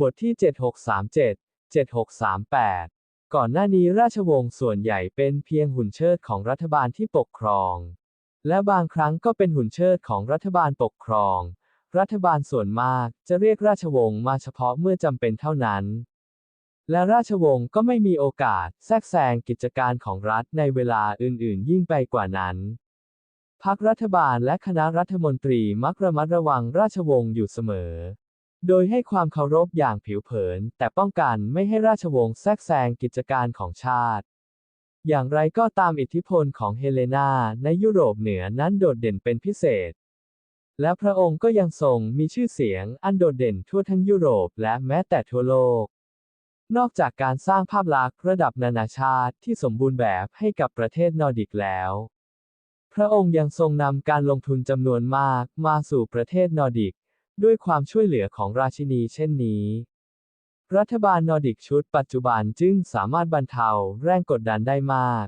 บทที่ 7637 7638 ก่อนหน้านี้ราชวงศ์ส่วนใหญ่เป็นเพียงหุ่นเชิดของรัฐบาลที่ปกครอง และบางครั้งก็เป็นหุ่นเชิดของรัฐบาลปกครอง รัฐบาลส่วนมากจะเรียกราชวงศ์มาเฉพาะเมื่อจำเป็นเท่านั้น และราชวงศ์ก็ไม่มีโอกาสแทรกแซงกิจการของรัฐในเวลาอื่นๆ ยิ่งไปกว่านั้นพรรครัฐบาลและคณะรัฐมนตรีมักระมัดระวังราชวงศ์อยู่เสมอ โดยให้ความเคารพอย่างผิวเผิน แต่ป้องกันไม่ให้ราชวงศ์แทรกแซงกิจการของชาติ อย่างไรก็ตามอิทธิพลของเฮเลนาในยุโรปเหนือนั้นโดดเด่นเป็นพิเศษ และพระองค์ก็ยังทรงมีชื่อเสียงอันโดดเด่นทั่วทั้งยุโรปและแม้แต่ทั่วโลก นอกจากการสร้างภาพลักษณ์ระดับนานาชาติที่สมบูรณ์แบบให้กับประเทศนอร์ดิกแล้วพระองค์ยังทรงนำการลงทุนจำนวนมากมาสู่ประเทศนอร์ดิก ด้วยความช่วยเหลือของราชินีเช่นนี้ รัฐบาลนอร์ดิกชุดปัจจุบันจึงสามารถบรรเทาแรงกดดันได้มาก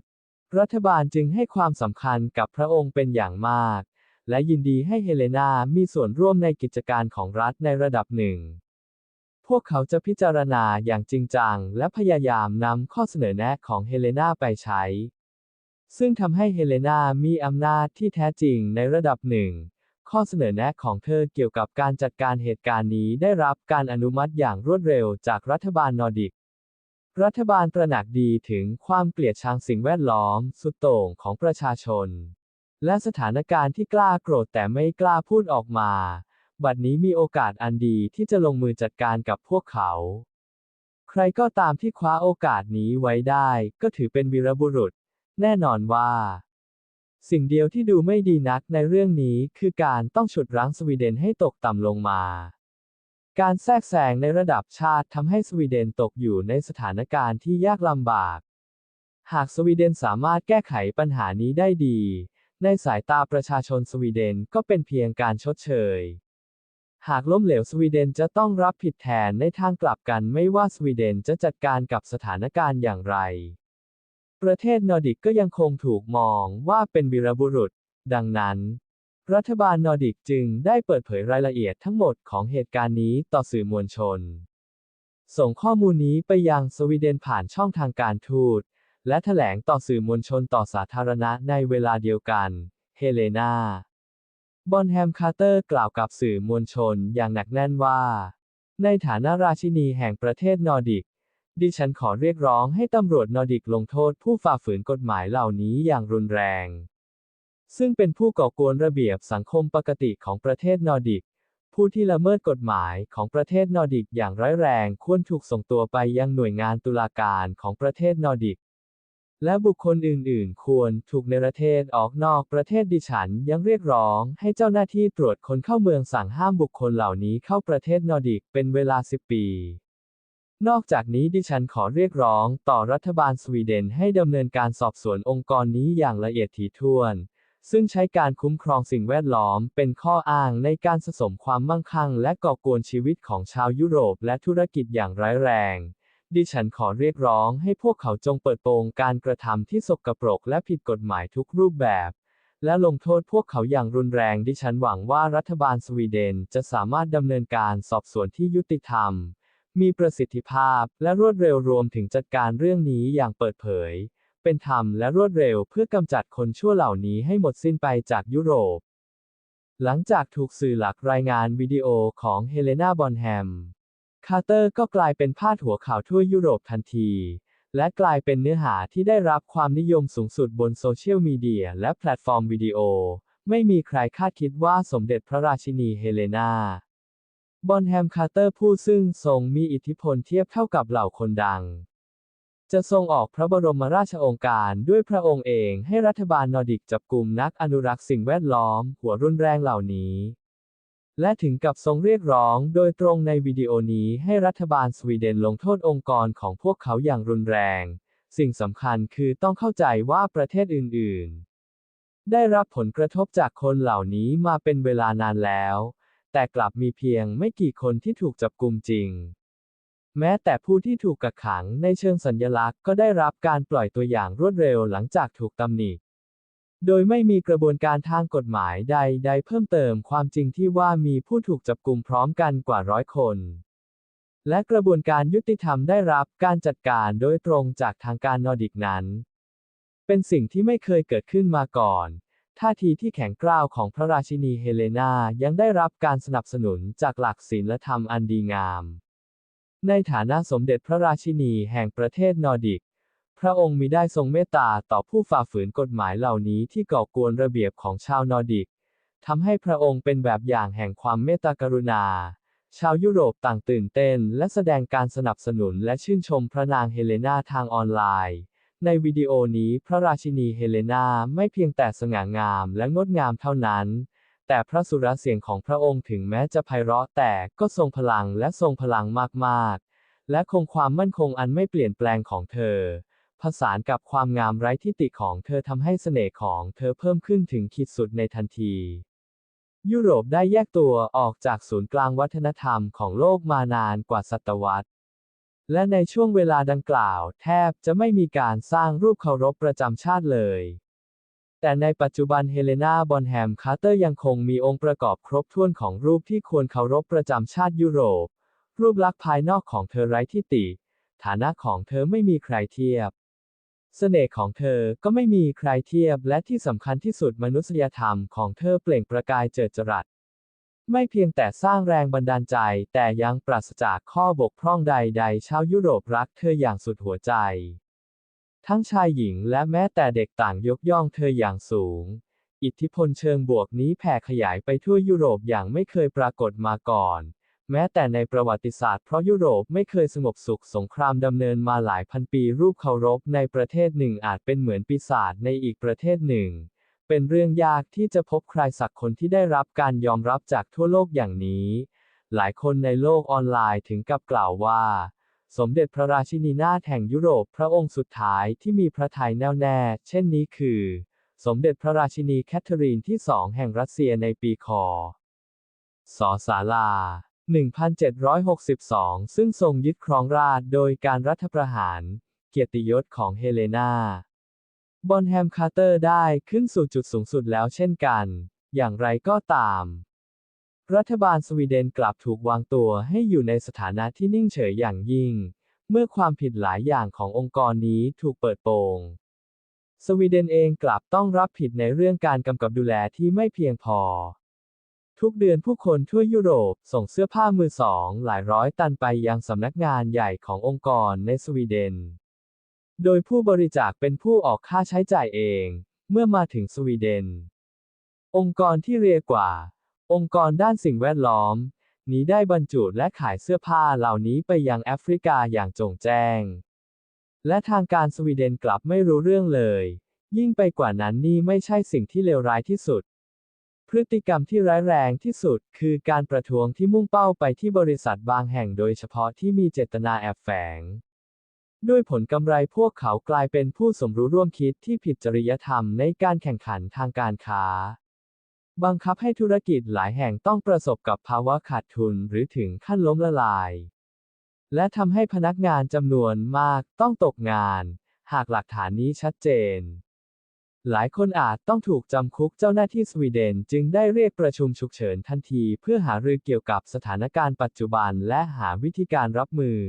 รัฐบาลจึงให้ความสำคัญกับพระองค์เป็นอย่างมาก และยินดีให้เฮเลนามีส่วนร่วมในกิจการของรัฐในระดับหนึ่ง พวกเขาจะพิจารณาอย่างจริงจัง และพยายามนำข้อเสนอแนะของเฮเลนาไปใช้ ซึ่งทำให้เฮเลนามีอำนาจที่แท้จริงในระดับหนึ่ง ข้อเสนอแนะของเธอเกี่ยวกับการจัดการเหตุการณ์นี้ได้รับการอนุมัติอย่างรวดเร็วจากรัฐบาลนอร์ดิก รัฐบาลตระหนักดีถึงความเกลียดชังสิ่งแวดล้อม สุดโต่งของประชาชน และสถานการณ์ที่กล้าโกรธแต่ไม่กล้าพูดออกมา บัดนี้มีโอกาสอันดีที่จะลงมือจัดการกับพวกเขา ใครก็ตามที่คว้าโอกาสนี้ไว้ได้ ก็ถือเป็นวีรบุรุษ แน่นอนว่า สิ่งเดียวที่ดูไม่ดีนักในเรื่องนี้คือการต้องฉุดรั้งสวีเดนให้ตกต่ำลงมา การแทรกแซงในระดับชาติทำให้สวีเดนตกอยู่ในสถานการณ์ที่ยากลำบาก หากสวีเดนสามารถแก้ไขปัญหานี้ได้ดี ในสายตาประชาชนสวีเดนก็เป็นเพียงการชดเชย หากล้มเหลวสวีเดนจะต้องรับผิดแทนในทางกลับกันไม่ว่าสวีเดนจะจัดการกับสถานการณ์อย่างไร ประเทศนอร์ดิกก็ยังคงถูกมองว่าเป็นวีรบุรุษ ดังนั้น รัฐบาลนอร์ดิกจึงได้เปิดเผยรายละเอียดทั้งหมดของเหตุการณ์นี้ต่อสื่อมวลชน ส่งข้อมูลนี้ไปยังสวีเดนผ่านช่องทางการทูต และแถลงต่อสื่อมวลชนต่อสาธารณะในเวลาเดียวกัน เฮเลนาบอนแฮมคาร์เตอร์กล่าวกับสื่อมวลชนอย่างหนักแน่นว่า ในฐานะราชินีแห่งประเทศนอร์ดิก ดิฉันขอเรียกร้องให้ตำรวจนอร์ดิกลงโทษผู้ฝ่าฝืนกฎหมายเหล่านี้อย่างรุนแรง ซึ่งเป็นผู้ก่อกวนระเบียบสังคมปกติของประเทศนอร์ดิก ผู้ที่ละเมิดกฎหมายของประเทศนอร์ดิกอย่างร้ายแรงควรถูกส่งตัวไปยังหน่วยงานตุลาการของประเทศนอร์ดิก และบุคคลอื่นๆ ควรถูกในประเทศออกนอกประเทศดิฉันยังเรียกร้องให้เจ้าหน้าที่ตรวจคนเข้าเมืองสั่งห้ามบุคคลเหล่านี้เข้าประเทศนอร์ดิกเป็นเวลา 10 ปี นอกจากนี้ดิฉันขอเรียกร้องต่อรัฐบาลสวีเดนให้ดำเนินการสอบสวนองค์กรนี้อย่างละเอียดถี่ถ้วน ซึ่งใช้การคุ้มครองสิ่งแวดล้อมเป็นข้ออ้างในการสะสมความมั่งคั่ง และก่อกวนชีวิตของชาวยุโรปและธุรกิจอย่างร้ายแรง ดิฉันขอเรียกร้องให้พวกเขาจงเปิดโปงการกระทำที่สกปรกและผิดกฎหมายทุกรูปแบบ และลงโทษพวกเขาอย่างรุนแรง ดิฉันหวังว่ารัฐบาลสวีเดนจะสามารถดำเนินการสอบสวนที่ยุติธรรม มีประสิทธิภาพและรวดเร็วรวมถึงจัดการเรื่องนี้อย่างเปิดเผย เป็นธรรมและรวดเร็วเพื่อกำจัดคนชั่วเหล่านี้ให้หมดสิ้นไปจากยุโรป หลังจากถูกสื่อหลักรายงานวิดีโอของเฮเลนาบอนแฮม คาร์เตอร์ก็กลายเป็นพาดหัวข่าวทั่วยุโรปทันที และกลายเป็นเนื้อหาที่ได้รับความนิยมสูงสุดบนโซเชียลมีเดียและแพลตฟอร์มวิดีโอ ไม่มีใครคาดคิดว่าสมเด็จพระราชินีเฮเลนา บอนแฮมคาร์เตอร์ผู้ซึ่งทรงมีอิทธิพลเทียบเท่ากับเหล่าคนดัง จะทรงออกพระบรมราชโองการด้วยพระองค์เองให้รัฐบาลนอร์ดิกจับกลุ่มนักอนุรักษ์สิ่งแวดล้อม หัวรุนแรงเหล่านี้ และถึงกับทรงเรียกร้องโดยตรงในวิดีโอนี้ให้รัฐบาลสวีเดนลงโทษองค์กรของพวกเขาอย่างรุนแรง สิ่งสำคัญคือต้องเข้าใจว่าประเทศอื่น ๆ ได้รับผลกระทบจากคนเหล่านี้มาเป็นเวลานานแล้ว แต่กลับมีเพียงไม่กี่คนที่ถูกจับกุมจริง แม้แต่ผู้ที่ถูกกักขังในเชิงสัญลักษณ์ก็ได้รับการปล่อยตัวอย่างรวดเร็วหลังจากถูกตำหนิ โดยไม่มีกระบวนการทางกฎหมายใด ๆ เพิ่มเติมความจริงที่ว่ามีผู้ถูกจับกุมพร้อมกันกว่าร้อยคน และกระบวนการยุติธรรมได้รับการจัดการโดยตรงจากทางการนอร์ดิกนั้น เป็นสิ่งที่ไม่เคยเกิดขึ้นมาก่อน ท่าทีที่แข็งกร้าวของพระราชินีเฮเลนายังได้รับการสนับสนุนจากหลักศีลธรรมอันดีงาม ในฐานะสมเด็จพระราชินีแห่งประเทศนอร์ดิก พระองค์มีได้ทรงเมตตาต่อผู้ฝ่าฝืนกฎหมายเหล่านี้ที่ก่อกวนระเบียบของชาวนอร์ดิกทำให้พระองค์เป็นแบบอย่างแห่งความเมตตากรุณา ชาวยุโรปต่างตื่นเต้น และแสดงการสนับสนุนและชื่นชมพระนางเฮเลนาทางออนไลน์ ในวิดีโอนี้พระราชินีเฮเลนาไม่เพียงแต่สง่างามและงดงามเท่านั้น แต่พระสุรเสียงของพระองค์ถึงแม้จะไพเราะแต่ก็ทรงพลังและทรงพลังมากๆ และคงความมั่นคงอันไม่เปลี่ยนแปลงของเธอ ผสานกับความงามไร้ที่ติของเธอทำให้เสน่ห์ของเธอเพิ่มขึ้นถึงขีดสุดในทันที ยุโรปได้แยกตัวออกจากศูนย์กลางวัฒนธรรมของโลกมานานกว่าศตวรรษ และในช่วงเวลาดังกล่าว แทบจะไม่มีการสร้างรูปเคารพประจำชาติเลย แต่ในปัจจุบันเฮเลนาบอนแฮมคาร์เตอร์ยังคงมีองค์ประกอบครบถ้วนของรูปที่ควรเคารพประจำชาติยุโรป รูปลักษณ์ภายนอกของเธอไร้ที่ติ ฐานะของเธอไม่มีใครเทียบเสน่ห์ของเธอก็ไม่มีใครเทียบและที่สำคัญที่สุดมนุษยธรรมของเธอเปล่งประกายเจิดจรัส ไม่เพียงแต่สร้างแรงบันดาลใจ แต่ยังปราศจากข้อบกพร่องใดๆ ชาวยุโรปรักเธออย่างสุดหัวใจ ทั้งชายหญิงและแม้แต่เด็กต่างยกย่องเธออย่างสูง อิทธิพลเชิงบวกนี้แผ่ขยายไปทั่วยุโรปอย่างไม่เคยปรากฏมาก่อน แม้แต่ในประวัติศาสตร์เพราะยุโรปไม่เคยสงบสุขสงครามดำเนินมาหลายพันปีรูปเคารพในประเทศหนึ่งอาจเป็นเหมือนปีศาจในอีกประเทศหนึ่ง เป็นเรื่องยากที่จะพบใครสักคนที่ได้รับการยอมรับจากทั่วโลกอย่างนี้ หลายคนในโลกออนไลน์ถึงกับกล่าวว่า สมเด็จพระราชินีนาถแห่งยุโรปพระองค์สุดท้ายที่มีพระทัยแน่วแน่ เช่นนี้คือ สมเด็จพระราชินีแคทเธอรีนที่สองแห่งรัสเซียในปีคศศาลา 1762 ซึ่งทรงยึดครองราชโดยการรัฐประหาร เกียรติยศของเฮเลนา บอนแฮมคาร์เตอร์ได้ขึ้นสู่จุดสูงสุดแล้วเช่นกัน อย่างไรก็ตาม รัฐบาลสวีเดนกลับถูกวางตัวให้อยู่ในสถานะที่นิ่งเฉยอย่างยิ่ง เมื่อความผิดหลายอย่างขององค์กรนี้ถูกเปิดโปง สวีเดนเองกลับต้องรับผิดในเรื่องการกำกับดูแลที่ไม่เพียงพอ ทุกเดือนผู้คนทั่วยุโรปส่งเสื้อผ้ามือสอง หลายร้อยตันไปยังสำนักงานใหญ่ขององค์กรในสวีเดน โดยผู้บริจาคเป็นผู้ออกค่าใช้จ่ายเอง เมื่อมาถึงสวีเดน องค์กรที่เรียกว่า องค์กรด้านสิ่งแวดล้อม นี้ได้บรรจุและขายเสื้อผ้าเหล่านี้ไปยังแอฟริกาอย่างโจ่งแจ้ง และทางการสวีเดนกลับไม่รู้เรื่องเลย ยิ่งไปกว่านั้นนี่ไม่ใช่สิ่งที่เลวร้ายที่สุด พฤติกรรมที่ร้ายแรงที่สุดคือการประท้วงที่มุ่งเป้าไปที่บริษัทบางแห่งโดยเฉพาะที่มีเจตนาแอบแฝง ด้วยผลกำไรพวกเขากลายเป็นผู้สมรู้ร่วมคิดที่ผิดจริยธรรมในการแข่งขันทางการค้า บังคับให้ธุรกิจหลายแห่งต้องประสบกับภาวะขาดทุนหรือถึงขั้นล้มละลาย และทำให้พนักงานจำนวนมากต้องตกงาน หากหลักฐานนี้ชัดเจน หลายคนอาจต้องถูกจำคุกเจ้าหน้าที่สวีเดนจึงได้เรียกประชุมฉุกเฉินทันที เพื่อหารือเกี่ยวกับสถานการณ์ปัจจุบันและหาวิธีการรับมือ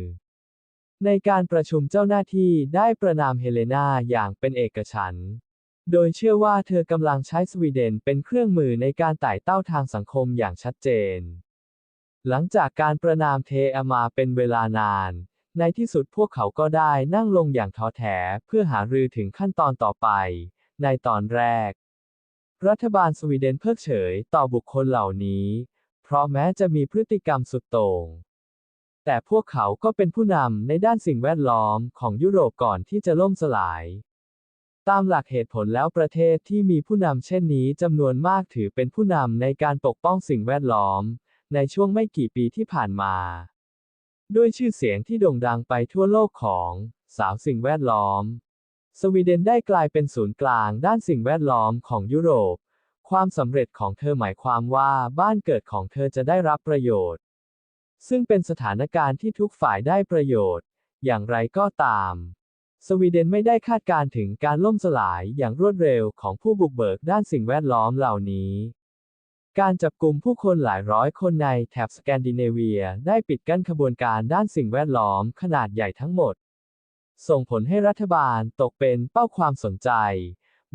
ในการประชุมเจ้าหน้าที่ได้ประนามเฮเลนาอย่างเป็นเอกฉันท์โดยเชื่อว่าเธอกำลังใช้สวีเดนเป็นเครื่องมือในการไต่เต้าทางสังคมอย่างชัดเจน หลังจากการประนามเทอามาเป็นเวลานาน ในที่สุดพวกเขาก็ได้นั่งลงอย่างท้อแท้เพื่อหารือถึงขั้นตอนต่อไป ในตอนแรก รัฐบาลสวีเดนเพิกเฉยต่อบุคคลเหล่านี้ เพราะแม้จะมีพฤติกรรมสุดโต่ง แต่พวกเขาก็เป็นผู้นำในด้านสิ่งแวดล้อมของยุโรปก่อนที่จะล่มสลาย ตามหลักเหตุผลแล้วประเทศที่มีผู้นำเช่นนี้จำนวนมากถือเป็นผู้นำในการปกป้องสิ่งแวดล้อม ในช่วงไม่กี่ปีที่ผ่านมา ด้วยชื่อเสียงที่โด่งดังไปทั่วโลกของสาวสิ่งแวดล้อม สวีเดนได้กลายเป็นศูนย์กลางด้านสิ่งแวดล้อมของยุโรป ความสำเร็จของเธอหมายความว่าบ้านเกิดของเธอจะได้รับประโยชน์ ซึ่งเป็นสถานการณ์ที่ทุกฝ่ายได้ประโยชน์ อย่างไรก็ตาม สวีเดนไม่ได้คาดการณ์ถึงการล่มสลายอย่างรวดเร็วของผู้บุกเบิกด้านสิ่งแวดล้อมเหล่านี้ การจับกลุ่มผู้คนหลายร้อยคนในแถบสแกนดิเนเวียได้ปิดกั้นขบวนการด้านสิ่งแวดล้อมขนาดใหญ่ทั้งหมด ส่งผลให้รัฐบาลตกเป็นเป้าความสนใจ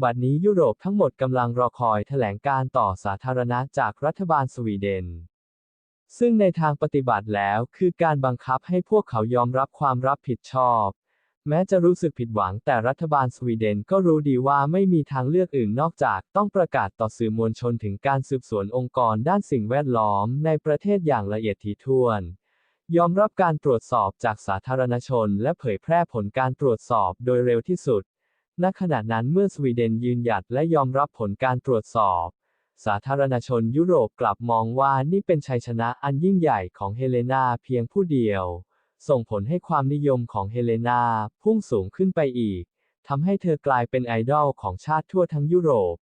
บัดนี้ยุโรปทั้งหมดกำลังรอคอยแถลงการต่อสาธารณะจากรัฐบาลสวีเดน ซึ่งในทางปฏิบัติแล้วคือการบังคับให้พวกเขายอมรับความรับผิดชอบ แม้จะรู้สึกผิดหวังแต่รัฐบาลสวีเดนก็รู้ดีว่าไม่มีทางเลือกอื่นนอกจากต้องประกาศต่อสื่อมวลชนถึงการสืบสวนองค์กรด้านสิ่งแวดล้อมในประเทศอย่างละเอียดถี่ถ้วน ยอมรับการตรวจสอบจากสาธารณชน และเผยแพร่ผลการตรวจสอบโดยเร็วที่สุด ณ ขณะนั้นเมื่อสวีเดนยืนหยัดและยอมรับผลการตรวจสอบ สาธารณชนยุโรปกลับมองว่านี่เป็นชัยชนะอันยิ่งใหญ่ของเฮเลนาเพียงผู้เดียว ส่งผลให้ความนิยมของเฮเลนาพุ่งสูงขึ้นไปอีกทำให้เธอกลายเป็นไอดอลของชาติทั่วทั้งยุโรป